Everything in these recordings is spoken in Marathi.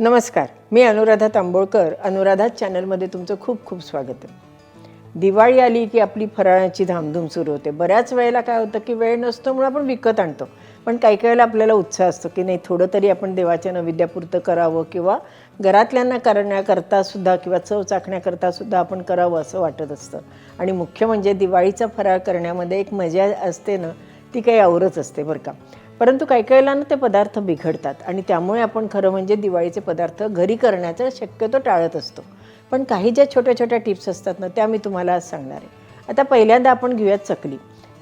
नमस्कार मी अनुराधा तांबोळकर. अनुराधा चॅनलमध्ये तुमचं खूप खूप स्वागत आहे. दिवाळी आली की आपली फराळाची धामधूम सुरू होते. बऱ्याच वेळेला काय होतं की वेळ नसतो म्हणून आपण विकत आणतो. पण काही काही वेळेला आपल्याला उत्साह असतो की नाही थोडं तरी आपण देवाच्या नैवेद्यापुरतं करावं किंवा घरातल्यांना करण्याकरता सुद्धा किंवा चव चाखण्याकरता सुद्धा आपण करावं असं वाटत असतं. आणि मुख्य म्हणजे दिवाळीचा फराळ करण्यामध्ये एक मजा असते ना ती काही आवरच असते बरं का. परंतु काही काही ना ते पदार्थ बिघडतात आणि त्यामुळे आपण खरं म्हणजे दिवाळीचे पदार्थ घरी करण्याचा शक्यतो टाळत असतो. पण काही ज्या छोट्या छोट्या टिप्स असतात ना त्या मी तुम्हाला आज सांगणार आहे. आता पहिल्यांदा आपण घेऊयात चकली.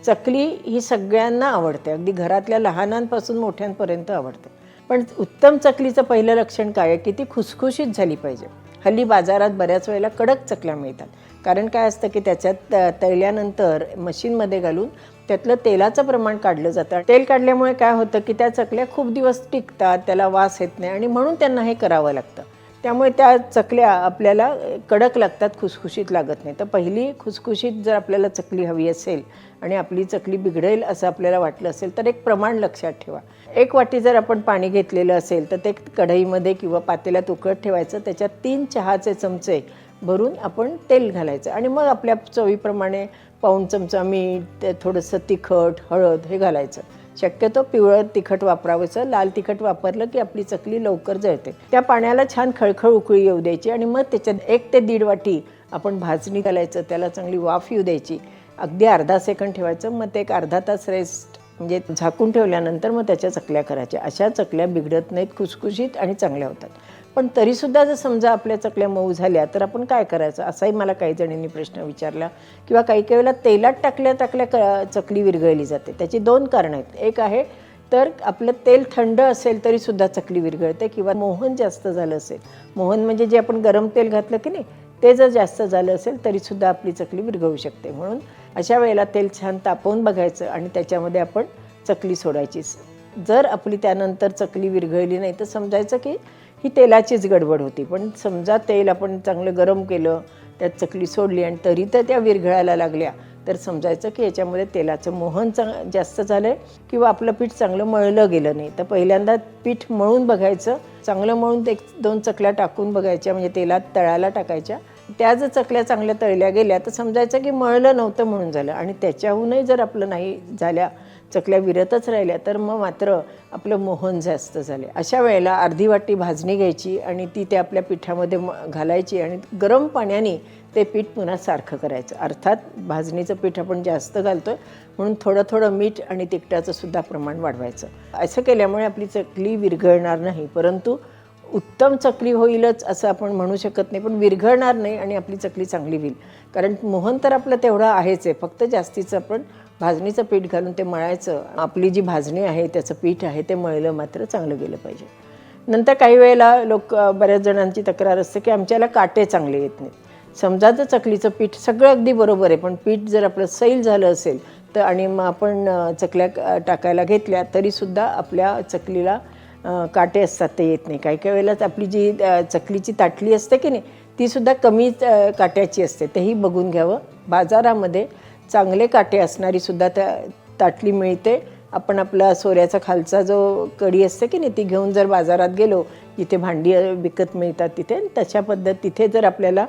चकली ही सगळ्यांना आवडते. अगदी घरातल्या लहानांपासून मोठ्यांपर्यंत आवडते. पण उत्तम चकलीचं पहिलं लक्षण काय आहे की ती खुसखुशीत झाली पाहिजे. हल्ली बाजारात बऱ्याच वेळेला कडक चकल्या मिळतात. कारण काय असतं की त्याच्यात त- तळल्यानंतर मशीनमध्ये घालून त्यातलं तेलाचं प्रमाण काढलं जातं. तेल काढल्यामुळे काय होतं की त्या चकल्या खूप दिवस टिकतात त्याला वास येत नाही आणि म्हणून त्यांना हे करावं लागतं. त्यामुळे त्या चकल्या आपल्याला कडक लागतात खुसखुशीत लागत नाही. तर पहिली खुसखुशीत जर आपल्याला चकली हवी असेल आणि आपली चकली बिघडेल असं आपल्याला वाटलं असेल तर एक प्रमाण लक्षात ठेवा. एक वाटी जर आपण पाणी घेतलेलं असेल तर ते कढईमध्ये किंवा पातेल्यात उकळत ठेवायचं. त्याच्यात तीन चहाचे चमचे भरून आपण तेल घालायचं आणि मग आपल्या चवीप्रमाणे पाऊण चमचा मीठ ते थोडंसं तिखट हळद हे घालायचं. शक्यतो पिवळं तिखट वापरावंचं लाल तिखट वापरलं की आपली चकली लवकर जळते. त्या पाण्याला छान खळखळ उकळी येऊ द्यायची आणि मग त्याच्यात एक ते दीड वाटी आपण भाजणी घालायचं त्याला चांगली वाफ येऊ द्यायची. अगदी अर्धा सेकंड ठेवायचं मग ते एक अर्धा तास रेस्ट म्हणजे झाकून ठेवल्यानंतर मग त्याच्या चकल्या करायच्या. अशा चकल्या बिघडत नाहीत खुसखुशीत आणि चांगल्या होतात. पण तरीसुद्धा जर समजा आपल्या चकल्या मऊ झाल्या तर आपण काय करायचं? असाही मला काही जणींनी प्रश्न विचारला. किंवा काही काही वेळेला तेलात टाकल्या टाकल्या क चकली विरघळली जाते. त्याची दोन कारणं आहेत. एक आहे तर आपलं तेल थंड असेल तरीसुद्धा चकली विरघळते किंवा मोहन जास्त झालं असेल. मोहन म्हणजे जे आपण गरम तेल घातलं की नाही ते जर जास्त झालं असेल तरीसुद्धा आपली चकली विरघळू शकते. म्हणून अशा वेळेला तेल छान तापवून बघायचं आणि त्याच्यामध्ये आपण चकली सोडायची. जर आपली त्यानंतर चकली विरघळली नाही तर समजायचं की ही तेलाचीच गडबड होती. पण समजा तेल आपण चांगलं गरम केलं त्यात चकली सोडली आणि तरी तर त्या विरघळायला लागल्या. तर समजायचं की याच्यामध्ये तेलाचं मोहन चांग जास्त झालं आहे किंवा आपलं पीठ चांगलं मळलं गेलं नाही. तर पहिल्यांदा पीठ मळून बघायचं. चांगलं मळून ते एक दोन चकल्या टाकून बघायच्या म्हणजे तेलात तळायला टाकायच्या. त्या जर चकल्या चांगल्या तळल्या गेल्या तर समजायचं की मळलं नव्हतं म्हणून झालं. आणि त्याच्याहूनही जर आपलं नाही झाल्या चकल्या विरतच राहिल्या तर मग मात्र आपलं मोहन जास्त झाले. अशा वेळेला अर्धी वाटी भाजणी घ्यायची आणि ती त्या आपल्या पिठामध्ये म- घालायची आणि गरम पाण्याने ते पीठ पुन्हा सारखं करायचं. अर्थात भाजणीचं पीठ आपण जास्त घालतो म्हणून थोडं थोडं मीठ आणि तिखटाचं सुद्धा प्रमाण वाढवायचं. असं केल्यामुळे आपली चकली विरघळणार नाही परंतु उत्तम चकली होईलच असं आपण म्हणू शकत नाही पण विरघळणार नाही आणि आपली चकली चांगली होईल. कारण मोहन तर आपलं तेवढं आहेच आहे फक्त जास्तीचं आपण भाजणीचं पीठ घालून ते मळायचं. आपली जी भाजणी आहे त्याचं पीठ आहे ते मळलं मात्र चांगलं गेलं पाहिजे. नंतर काही वेळेला लोक बऱ्याच जणांची तक्रार असते की आमच्याला काटे चांगले येत नाहीत. समजा जर चकलीचं पीठ सगळं अगदी बरोबर आहे पण पीठ जर आपलं सैल झालं असेल तर आणि मग आपण चकल्या टाकायला घेतल्या तरीसुद्धा आपल्या चकलीला काटे असतात ते येत नाही. काही काही वेळेला आपली जी चकलीची ताटली असते की नाही तीसुद्धा कमी काट्याची असते. तेही बघून घ्यावं. बाजारामध्ये चांगले काटे असणारी सुद्धा त्या ताटली मिळते. आपण आपला सोऱ्याचा खालचा जो कडी असते की नाही ती घेऊन जर बाजारात गेलो जिथे भांडी विकत मिळतात तिथे तशा पद्धत तिथे जर आपल्याला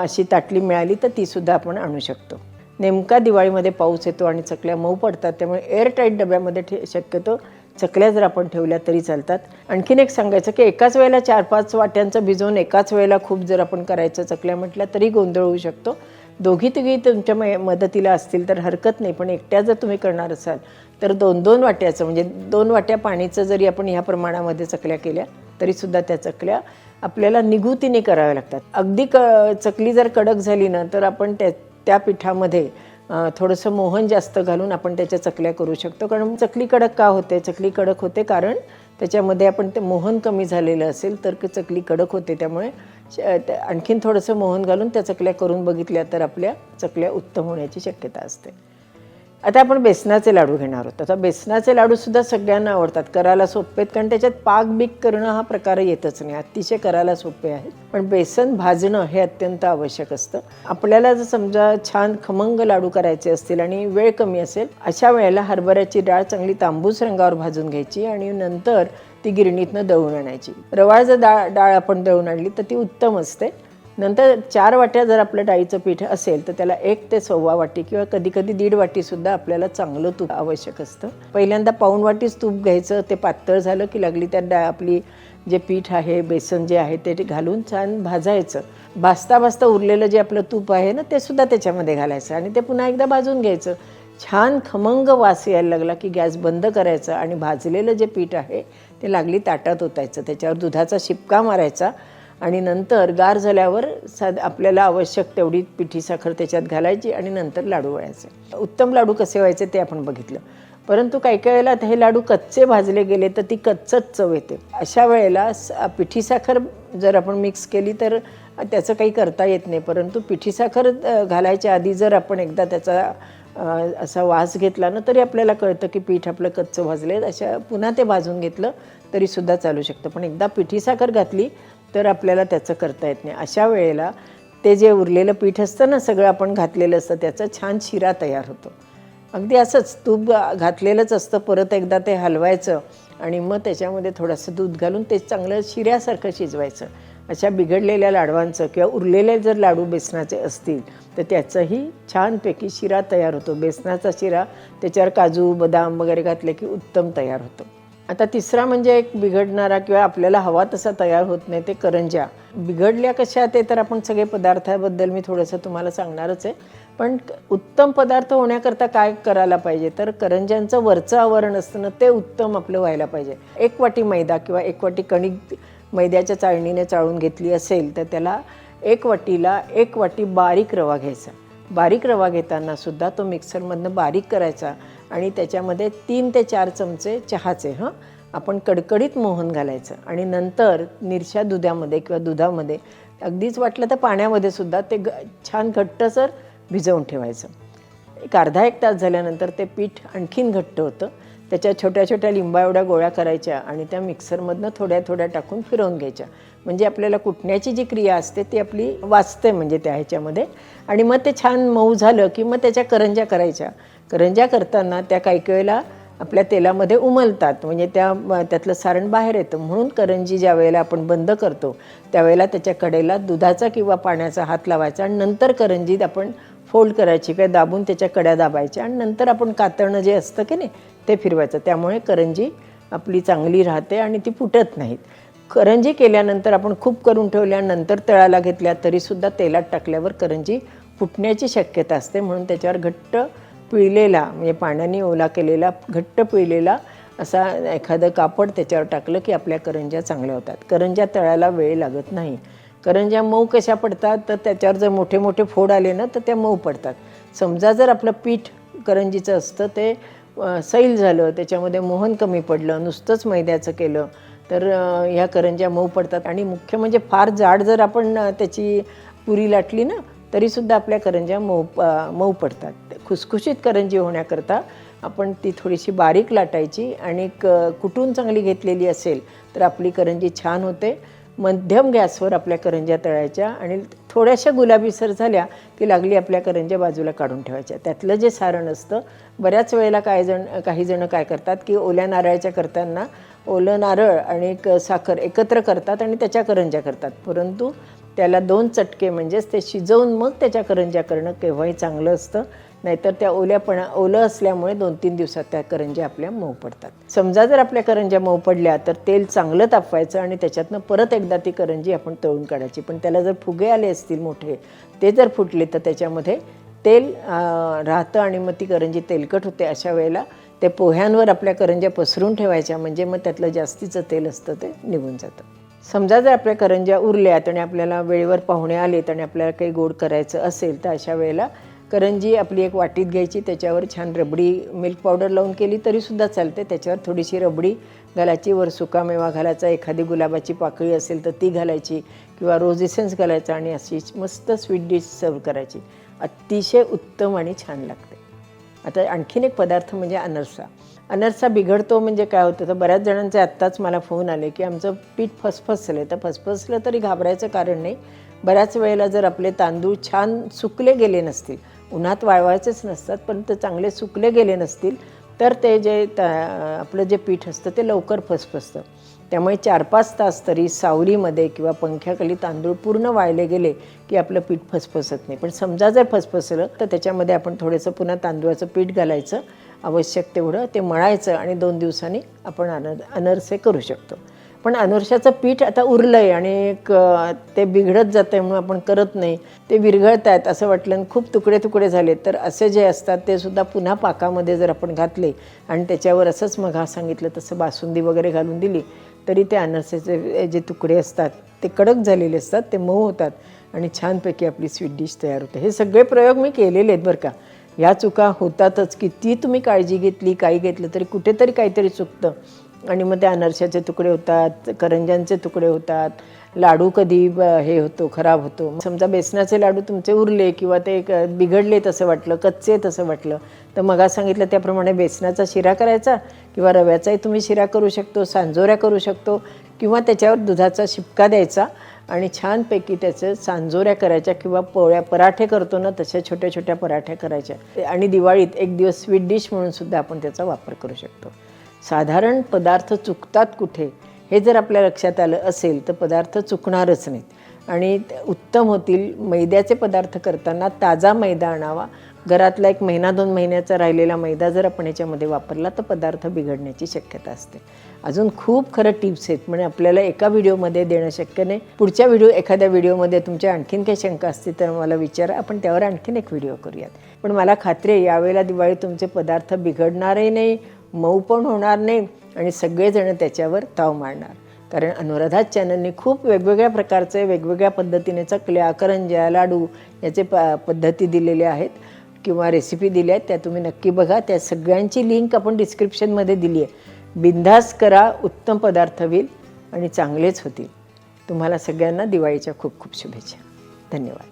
अशी ताटली मिळाली तर तीसुद्धा आपण आणू शकतो. नेमका दिवाळीमध्ये पाऊस येतो आणि चकल्या मऊ पडतात त्यामुळे एअरटाईट डब्यामध्ये ठे शक्यतो चकल्या जर आपण ठेवल्या तरी चालतात. आणखीन एक सांगायचं की एकाच वेळेला चार पाच वाट्यांचं भिजवून एकाच वेळेला खूप जर आपण करायचं चकल्या म्हटल्या तरी गोंधळ होऊ शकतो. दोघी तिघी तुमच्या म मदतीला असतील तर हरकत नाही पण एकट्या जर तुम्ही करणार असाल तर दोन दोन वाट्याचं म्हणजे दोन वाट्या पाणीचं जरी आपण ह्या प्रमाणामध्ये चकल्या केल्या तरीसुद्धा त्या चकल्या आपल्याला निगुतीने कराव्या लागतात. अगदी क चकली जर कडक झाली ना तर आपण त्या त्या पिठामध्ये थोडंसं मोहन जास्त घालून आपण त्याच्या चकल्या करू शकतो. कारण चकली कडक का होते? चकली कडक होते कारण त्याच्यामध्ये आपण ते मोहन कमी झालेलं असेल तर चकली कडक होते त्यामुळे आणखीन थोडंसं मोहन घालून त्या चकल्या करून बघितल्या तर आपल्या चकल्या उत्तम होण्याची शक्यता असते. आता आपण बेसनाचे लाडू घेणार आहोत. आता बेसनाचे लाडूसुद्धा सगळ्यांना आवडतात. करायला सोपे आहेत कारण त्याच्यात पाक बीक करणं हा प्रकार येतच नाही. अतिशय करायला सोपे आहेत. पण बेसन भाजणं हे अत्यंत आवश्यक असतं. आपल्याला जर समजा छान खमंग लाडू करायचे असतील आणि वेळ कमी असेल अशा वेळेला हरभऱ्याची डाळ चांगली तांबूस रंगावर भाजून घ्यायची आणि नंतर ती गिरणीतनं दळून आणायची. रवाळ जर डाळ डाळ आपण दळून आणली तर ती उत्तम असते. नंतर चार वाट्या जर आपलं डाळीचं पीठ असेल तर त्याला एक ते सव्वा वाटी किंवा कधी कधी दीड वाटीसुद्धा आपल्याला चांगलं तूप आवश्यक असतं. पहिल्यांदा पाऊण वाटीच तूप घ्यायचं ते पातळ झालं की लागली त्या डाळ आपली जे पीठ आहे बेसन जे आहे ते घालून छान भाजायचं. भाजता भाजता उरलेलं जे आपलं तूप आहे ना ते सुद्धा त्याच्यामध्ये घालायचं आणि ते पुन्हा एकदा भाजून घ्यायचं. छान खमंग वास यायला लागला की गॅस बंद करायचा आणि भाजलेलं जे पीठ आहे ते लागली ताटात ओतायचं. त्याच्यावर दुधाचा शिपका मारायचा आणि नंतर गार झाल्यावर साध आपल्याला आवश्यक तेवढी पिठी साखर त्याच्यात घालायची आणि नंतर लाडू वळायचे. उत्तम लाडू कसे व्हायचे ते आपण बघितलं. परंतु काही काही वेळेला हे लाडू कच्चे भाजले गेले तर ती कच्चच चव येते. अशा वेळेला पिठी साखर जर आपण मिक्स केली तर त्याचं काही करता येत नाही. परंतु पिठी साखर घालायच्या आधी जर आपण एकदा त्याचा असा वास घेतला ना तरी आपल्याला कळतं की पीठ आपलं कच्चं भाजले अशा पुन्हा ते भाजून घेतलं तरीसुद्धा चालू शकतं. पण एकदा पिठी साखर घातली तर आपल्याला त्याचं करता येत नाही. अशा वेळेला ते जे उरलेलं पीठ असतं ना सगळं आपण घातलेलं असतं त्याचा छान शिरा तयार होतो. अगदी असंच तूप घातलेलंच असतं परत एकदा ते हलवायचं आणि मग त्याच्यामध्ये थोडंसं दूध घालून ते चांगलं शिऱ्यासारखं शिजवायचं. अशा बिघडलेल्या लाडवांचं किंवा उरलेले जर लाडू बेसनाचे असतील तर त्याचंही छानपैकी शिरा तयार होतो. बेसनाचा शिरा त्याच्यावर काजू बदाम वगैरे घातले की उत्तम तयार होतो. आता तिसरा म्हणजे एक बिघडणारा किंवा आपल्याला हवा तसा तयार होत नाही ते करंज्या बिघडल्या कशा ते तर आपण सगळे पदार्थाबद्दल मी थोडंसं तुम्हाला सांगणारच आहे. पण उत्तम पदार्थ होण्याकरता काय करायला पाहिजे? तर करंज्यांचं वरचं आवरण असतं ना ते उत्तम आपलं व्हायला पाहिजे. एक वाटी मैदा किंवा एक वाटी कणिक मैद्याच्या चाळणीने चाळून घेतली असेल तर त्याला एक वाटीला एक वाटी बारीक रवा घ्यायचा. बारीक रवा घेताना सुद्धा तो मिक्सरमधनं बारीक करायचा. आणि त्याच्यामध्ये तीन ते चार चमचे चहाचे हं. आपण कडकडीत मोहन घालायचं आणि नंतर निरशा दुधामध्ये किंवा दुधामध्ये अगदीच वाटलं तर पाण्यामध्ये सुद्धा ते ग छान घट्टसर भिजवून ठेवायचं. एक अर्धा एक तास झाल्यानंतर ते पीठ आणखीन घट्ट होतं. त्याच्या छोट्या छोट्या लिंबा एवढ्या गोळ्या करायच्या आणि त्या मिक्सरमधनं थोड्या थोड्या टाकून फिरवून घ्यायच्या. म्हणजे आपल्याला कुटण्याची जी क्रिया असते ती आपली वाचते म्हणजे त्या ह्याच्यामध्ये. आणि मग ते छान मऊ झालं की मग त्याच्या करंज्या करायच्या. करंज्या करताना त्या काही काही वेळेला आपल्या तेलामध्ये उमलतात. म्हणजे त्या त्यातलं सारण बाहेर येतं. म्हणून करंजी ज्या वेळेला आपण बंद करतो त्यावेळेला त्याच्या कडेला दुधाचा किंवा पाण्याचा हात लावायचा आणि नंतर करंजीत आपण फोल्ड करायची काय दाबून त्याच्या कड्या दाबायच्या आणि नंतर आपण कातरणं जे असतं की नाही ते फिरवायचं. त्यामुळे करंजी आपली चांगली राहते आणि ती फुटत नाहीत. करंजी केल्यानंतर आपण खूप करून ठेवल्यानंतर तळाला घेतल्या तरीसुद्धा तेलात टाकल्यावर करंजी फुटण्याची शक्यता असते. म्हणून त्याच्यावर घट्ट पिळलेला म्हणजे पाण्याने ओला केलेला घट्ट पिळलेला असा एखादं कापड त्याच्यावर टाकलं की आपल्या करंज्या चांगल्या होतात. करंज्या तळायला वेळ लागत नाही. करंज्या मऊ कशा पडतात? तर त्याच्यावर जर मोठे मोठे फोड आले ना तर त्या मऊ पडतात. समजा जर आपलं पीठ करंजीचं असतं ते सैल झालं त्याच्यामध्ये मोहन कमी पडलं नुसतंच मैद्याचं केलं तर ह्या करंज्या मऊ पडतात. आणि मुख्य म्हणजे फार जाड जर आपण त्याची पुरी लाटली ना तरीसुद्धा आपल्या करंज्या मऊ मऊ पडतात. खुसखुशीत करंजी होण्याकरता आपण ती थोडीशी बारीक लाटायची आणि क कुटून चांगली घेतलेली असेल तर आपली करंजी छान होते. मध्यम गॅसवर आपल्या करंज्या तळायच्या आणि थोड्याशा गुलाबीसर झाल्या की लागली आपल्या करंज्या बाजूला काढून ठेवायच्या. त्यातलं जे सारण असतं बऱ्याच वेळेला काही जण काही जणं काय करतात की ओल्या नारळाच्या करताना ओलं नारळ आणि साखर एकत्र करतात आणि त्याच्या करंज्या करतात. परंतु त्याला दोन चटके म्हणजेच ते शिजवून मग त्याच्या करंज्या करणं केव्हाही चांगलं असतं. नाहीतर त्या ओल्यापणा ओलं असल्यामुळे दोन तीन दिवसात त्या करंज्या आपल्या मऊ पडतात. समजा जर आपल्या करंज्या मऊ पडल्या तर तेल चांगलं तापवायचं आणि त्याच्यातनं परत एकदा ती करंजी आपण तळून काढायची. पण त्याला जर फुगे आले असतील मोठे ते जर फुटले तर त्याच्यामध्ये तेल राहतं आणि मग ती करंजी तेलकट होते अशा वेळेला ते पोह्यांवर आपल्या करंज्या पसरून ठेवायच्या. म्हणजे मग त्यातलं जास्तीचं तेल असतं ते निघून जातं. समजा जर आपल्या करंज्या उरल्यात आणि आपल्याला वेळेवर पाहुणे आलेत आणि आपल्याला काही गोड करायचं असेल तर अशा वेळेला करंजी आपली एक वाटीत घ्यायची त्याच्यावर छान रबडी मिल्क पावडर लावून केली तरीसुद्धा चालते. त्याच्यावर थोडीशी रबडी घालायची वर सुकामेवा घालायचा एखादी गुलाबाची पाकळी असेल तर ती घालायची किंवा रोज इसेन्स घालायचा आणि अशी मस्त स्वीट डिश सर्व करायची. अतिशय उत्तम आणि छान लागते. आता आणखीन एक पदार्थ म्हणजे अनरसा. अनरसा बिघडतो म्हणजे काय होतं? तर बऱ्याच जणांचे आत्ताच मला फोन आले की आमचं पीठ फसफसलं तर फसफसलं तरी घाबरायचं कारण नाही. बऱ्याच वेळेला जर आपले तांदूळ छान सुकले गेले नसतील उन्हात वाळवायचेच नसतात पण ते चांगले सुकले गेले नसतील तर ते जे त आपलं जे पीठ असतं ते लवकर फसफसतं. त्यामुळे चार पाच तास तरी सावलीमध्ये किंवा पंख्याखाली तांदूळ पूर्ण वाळले गेले की आपलं पीठ फसफसत नाही. पण समजा जर फसफसलं तर त्याच्यामध्ये आपण थोडंसं पुन्हा तांदूळाचं पीठ घालायचं आवश्यक तेवढं ते मळायचं आणि दोन दिवसांनी आपण अन अनरसे करू शकतो. पण अनरशाचं पीठ आता उरलं आहे आणि क ते बिघडत जातं आहे म्हणून आपण करत नाही. ते विरघळत आहेत असं वाटलं आणि खूप तुकडे तुकडे झाले तर असे जे असतात ते सुद्धा पुन्हा पाकामध्ये जर आपण घातले आणि त्याच्यावर असंच मग हा सांगितलं तसं बासुंदी वगैरे घालून दिली तरी ते अनारसेचे जे तुकडे असतात ते कडक झालेले असतात ते मऊ होतात आणि छानपैकी आपली स्वीट डिश तयार होते. हे सगळे प्रयोग मी केलेले आहेत बरं का. ह्या चुका होतातच किती तुम्ही काळजी घेतली काही घेतलं तरी कुठेतरी काहीतरी चुकतं. आणि मग ते अनारशाचे तुकडे होतात करंज्यांचे तुकडे होतात लाडू कधी ब- हे होतो खराब होतो. समजा बेसनाचे लाडू तुमचे उरले किंवा ते बिघडले तसं वाटलं कच्चे तसं वाटलं तर मग सांगितलं त्याप्रमाणे बेसनाचा शिरा करायचा किंवा रव्याचाही तुम्ही शिरा करू शकतो सांजोऱ्या करू शकतो किंवा त्याच्यावर दुधाचा शिपका द्यायचा आणि छानपैकी त्याचं सांजोऱ्या करायच्या किंवा पोळ्या पराठे करतो ना तशा छोट्या छोट्या पराठ्या करायच्या. आणि दिवाळीत एक दिवस स्वीट डिश म्हणून सुद्धा आपण त्याचा वापर करू शकतो. साधारण पदार्थ चुकतात कुठे हे जर आपल्या लक्षात आलं असेल तर पदार्थ चुकणारच नाहीत. आणि उत्तम होतील मैद्याचे पदार्थ करताना ताजा मैदा आणावा. घरातला एक महिना दोन महिन्याचा राहिलेला मैदा जर आपण याच्यामध्ये वापरला तर पदार्थ बिघडण्याची शक्यता असते. अजून खूप खरं टिप्स आहेत म्हणजे आपल्याला एका व्हिडिओमध्ये देणं शक्य नाही. पुढच्या व्हिडिओ एखाद्या व्हिडिओमध्ये तुमच्या आणखीन काही शंका असतील तर मला विचारा. आपण त्यावर आणखीन एक व्हिडिओ करूयात. पण मला खात्री आहे यावेळेला दिवाळी तुमचे पदार्थ बिघडणारही नाही मऊ पण होणार नाही. आणि सगळेजण त्याच्यावर ताव मारणार. कारण अनुराधा चॅनलने खूप वेगवेगळ्या प्रकारचे वेगवेगळ्या पद्धतीने चकल्या करंज्या लाडू याचे प पद्धती दिलेल्या आहेत किंवा रेसिपी दिल्या आहेत त्या तुम्ही नक्की बघा. त्या सगळ्यांची लिंक आपण डिस्क्रिप्शनमध्ये दिली आहे बिंधास करा उत्तम पदार्थ होईल आणि चांगलेच होतील. तुम्हाला सगळ्यांना दिवाळीच्या खूप खूप शुभेच्छा. धन्यवाद.